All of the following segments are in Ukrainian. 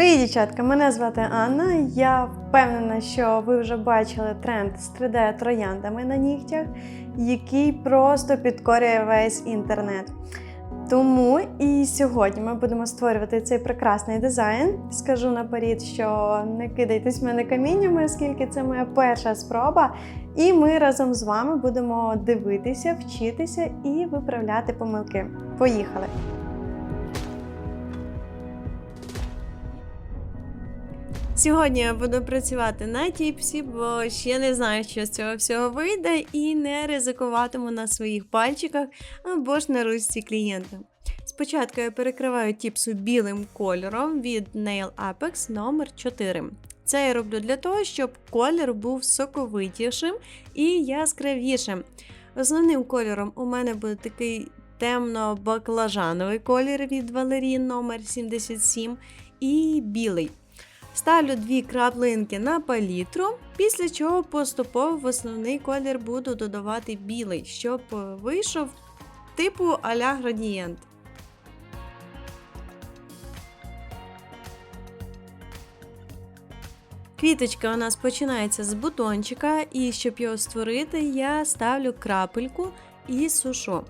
Привіт, дівчатка! Мене звати Анна. Я впевнена, що ви вже бачили тренд з 3D трояндами на нігтях, який просто підкорює весь інтернет. Тому і сьогодні ми будемо створювати цей прекрасний дизайн. Скажу наперед, що не кидайтесь мене каміннями, оскільки це моя перша спроба. І ми разом з вами будемо дивитися, вчитися і виправляти помилки. Поїхали! Сьогодні я буду працювати на тіпсі, бо ще не знаю, що з цього всього вийде, і не ризикуватиму на своїх пальчиках або ж на ручці клієнта. Спочатку я перекриваю тіпсу білим кольором від Nail Apex номер 4 Це я роблю для того, щоб колір був соковитішим і яскравішим. Основним кольором у мене буде такий темно-баклажановий колір від Valerie номер 77 і білий. Ставлю дві краплинки на палітру, після чого поступово в основний колір буду додавати білий, щоб вийшов типу а-ля градієнт. Квіточка у нас починається з бутончика, і щоб його створити, я ставлю крапельку і сушу.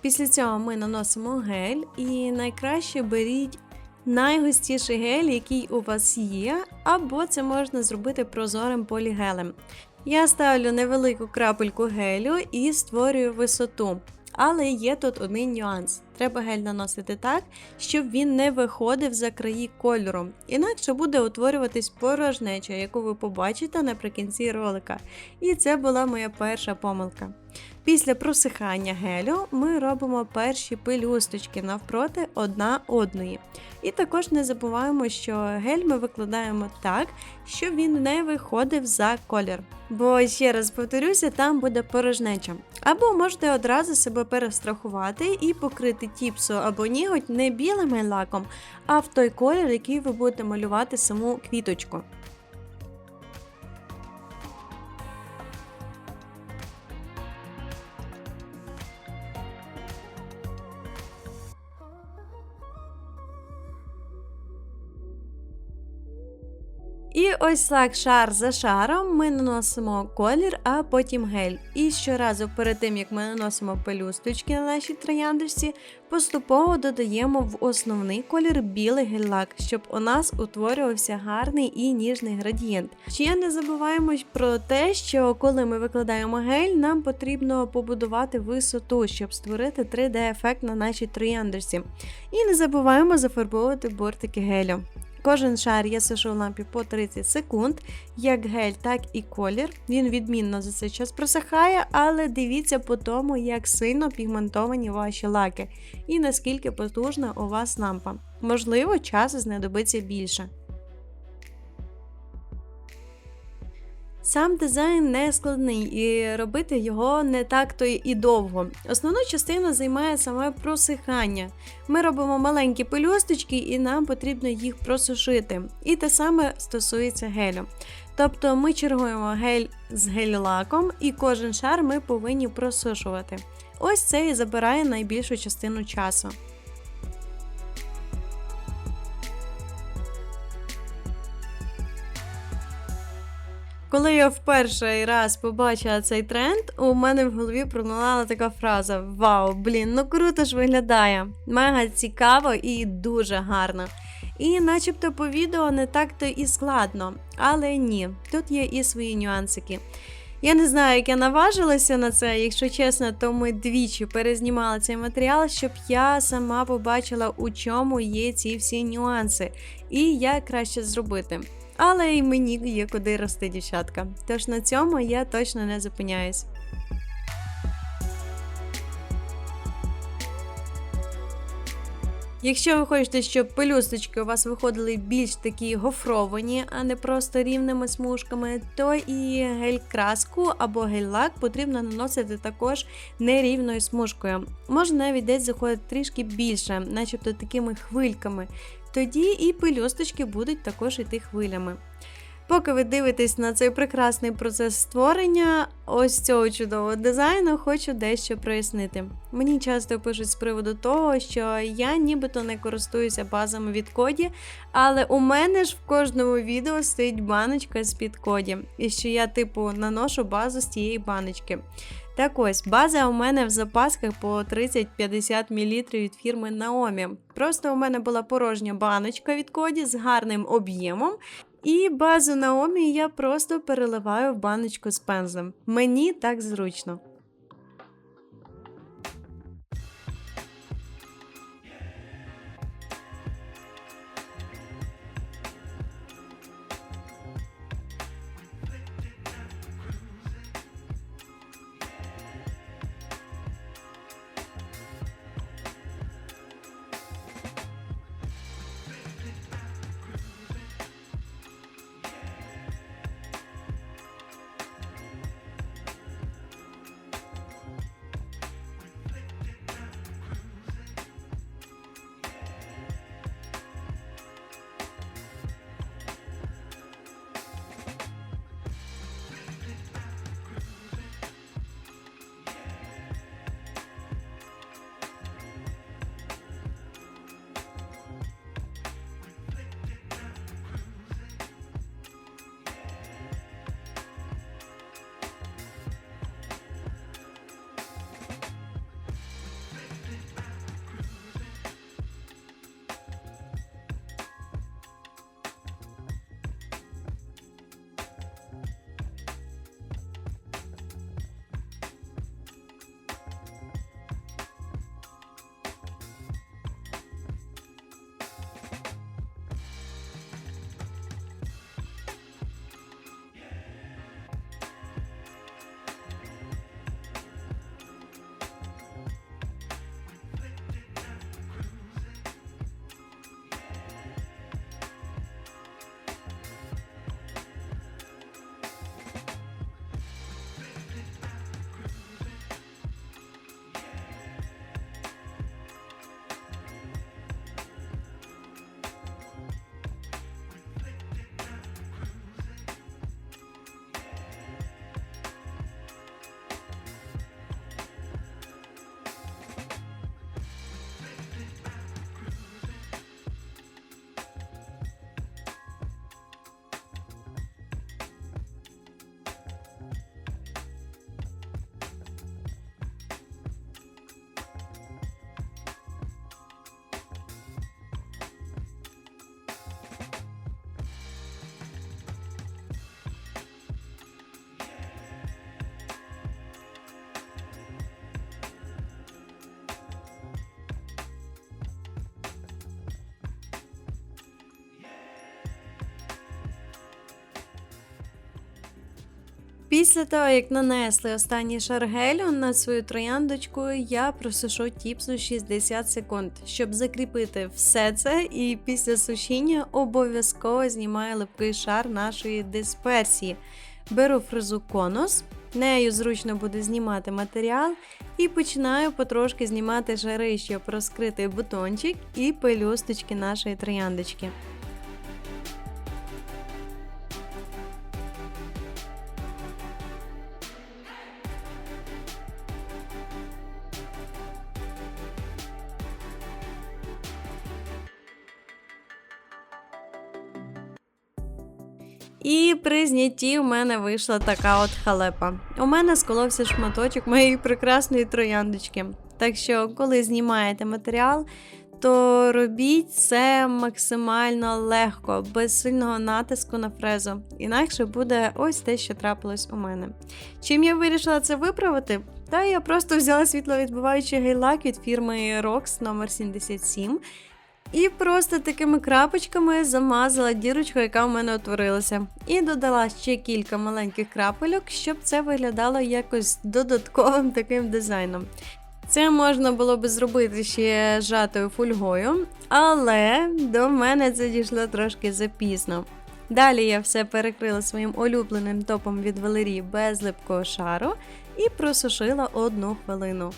Після цього ми наносимо гель, і найкраще беріть найгустіший гель, який у вас є, або це можна зробити прозорим полігелем. Я ставлю невелику крапельку гелю і створюю висоту. Але є тут один нюанс. Треба гель наносити так, щоб він не виходив за краї кольору. Інакше буде утворюватись порожнеча, яку ви побачите наприкінці ролика. І це була моя перша помилка. Після просихання гелю ми робимо перші пелюсточки навпроти одна одної. І також не забуваємо, що гель ми викладаємо так, щоб він не виходив за колір. Бо ще раз повторюся, там буде порожнеча. Або можете одразу себе перестрахувати і покрити тіпсу або ніготь не білим лаком, а в той колір, який ви будете малювати саму квіточку. І ось так шар за шаром ми наносимо колір, а потім гель. І щоразу перед тим, як ми наносимо пелюсточки на нашій трояндочці, поступово додаємо в основний колір білий гель-лак, щоб у нас утворювався гарний і ніжний градієнт. Ще не забуваємо про те, що коли ми викладаємо гель, нам потрібно побудувати висоту, щоб створити 3D-ефект на нашій трояндочці. І не забуваємо зафарбовувати бортики гелю. Кожен шар я сушу в лампі по 30 секунд, як гель, так і колір. Він відмінно за цей час просихає, але дивіться по тому, як сильно пігментовані ваші лаки і наскільки потужна у вас лампа. Можливо, часу знадобиться більше. Сам дизайн не складний і робити його не так то і довго. Основну частину займає саме просихання. Ми робимо маленькі пелюсточки і нам потрібно їх просушити. І те саме стосується гелю. Тобто ми чергуємо гель з гель-лаком і кожен шар ми повинні просушувати. Ось це і забирає найбільшу частину часу. Коли я в перший раз побачила цей тренд, у мене в голові пролунала така фраза: Вау, блін, ну круто ж виглядає! Мега цікаво і дуже гарно. І начебто по відео не так-то і складно, але ні, тут є і свої нюансики. Я не знаю, як я наважилася на це, якщо чесно, то ми двічі перезнімали цей матеріал, щоб я сама побачила, у чому є ці всі нюанси, і як краще зробити. Але й мені є куди рости, дівчатка. Тож на цьому я точно не зупиняюсь. Якщо ви хочете, щоб пелюсточки у вас виходили більш такі гофровані, а не просто рівними смужками, то і гель-краску або гель-лак потрібно наносити також нерівною смужкою. Можна навіть десь заходити трішки більше, начебто такими хвильками. Тоді і пелюсточки будуть також іти хвилями. Поки ви дивитесь на цей прекрасний процес створення ось цього чудового дизайну, хочу дещо прояснити. Мені часто пишуть з приводу того, що я нібито не користуюся базами від коді, але у мене ж в кожному відео стоїть баночка з-під коді, і що я, типу, наношу базу з тієї баночки. Так ось, база у мене в запасках по 30-50 мл від фірми Naomi. Просто у мене була порожня баночка від коді з гарним об'ємом. І базу Наомі я просто переливаю в баночку з пензлем. Мені так зручно. Після того, як нанесли останній шар гелю на свою трояндочку, я просушу тіпсу 60 секунд, щоб закріпити все це. І після сушіння обов'язково знімаю липкий шар нашої дисперсії. Беру фрезу конус, нею зручно буде знімати матеріал, і починаю потрошки знімати шари, щоб розкрити бутончик і пелюсточки нашої трояндочки. І при знятті у мене вийшла така от халепа. У мене сколовся шматочок моєї прекрасної трояндочки. Так що, коли знімаєте матеріал, то робіть це максимально легко, без сильного натиску на фрезу. Інакше буде ось те, що трапилось у мене. Чим я вирішила це виправити? Та я просто взяла світловідбиваючий гейлак від фірми Rox номер 77 і просто такими крапочками замазала дірочку, яка в мене утворилася. І додала ще кілька маленьких крапельок, щоб це виглядало якось додатковим таким дизайном. Це можна було би зробити ще жатою фольгою, але до мене це дійшло трошки запізно. Далі я все перекрила своїм улюбленим топом від Валерії без липкого шару і просушила одну хвилину.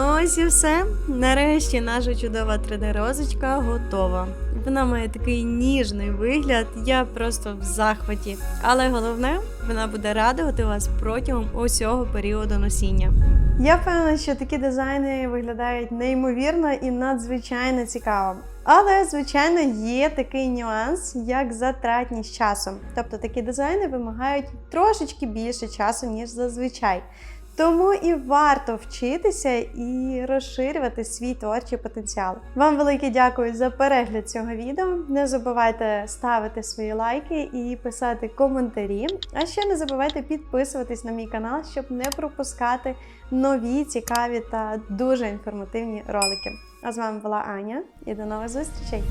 Ну ось і все. Нарешті наша чудова 3D-розочка готова. Вона має такий ніжний вигляд, я просто в захваті. Але головне, вона буде радувати вас протягом усього періоду носіння. Я впевнена, що такі дизайни виглядають неймовірно і надзвичайно цікаво. Але, звичайно, є такий нюанс, як затратність часу. Тобто такі дизайни вимагають трошечки більше часу, ніж зазвичай. Тому і варто вчитися і розширювати свій творчий потенціал. Вам велике дякую за перегляд цього відео. Не забувайте ставити свої лайки і писати коментарі. А ще не забувайте підписуватись на мій канал, щоб не пропускати нові, цікаві та дуже інформативні ролики. А з вами була Аня і до нових зустрічей!